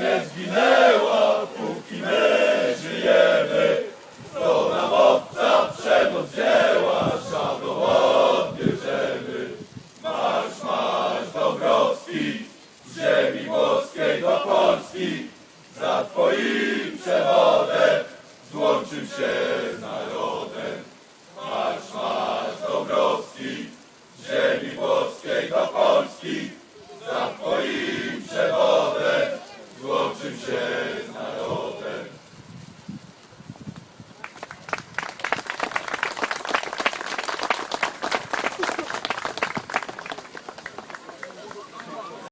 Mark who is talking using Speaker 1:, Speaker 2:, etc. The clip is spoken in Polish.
Speaker 1: Nie zginęła, póki my żyjemy. To nam obca przemoc dzieła, szablą odbierzemy. Marsz, marsz Dąbrowski, z ziemi włoskiej do Polski. Za twoim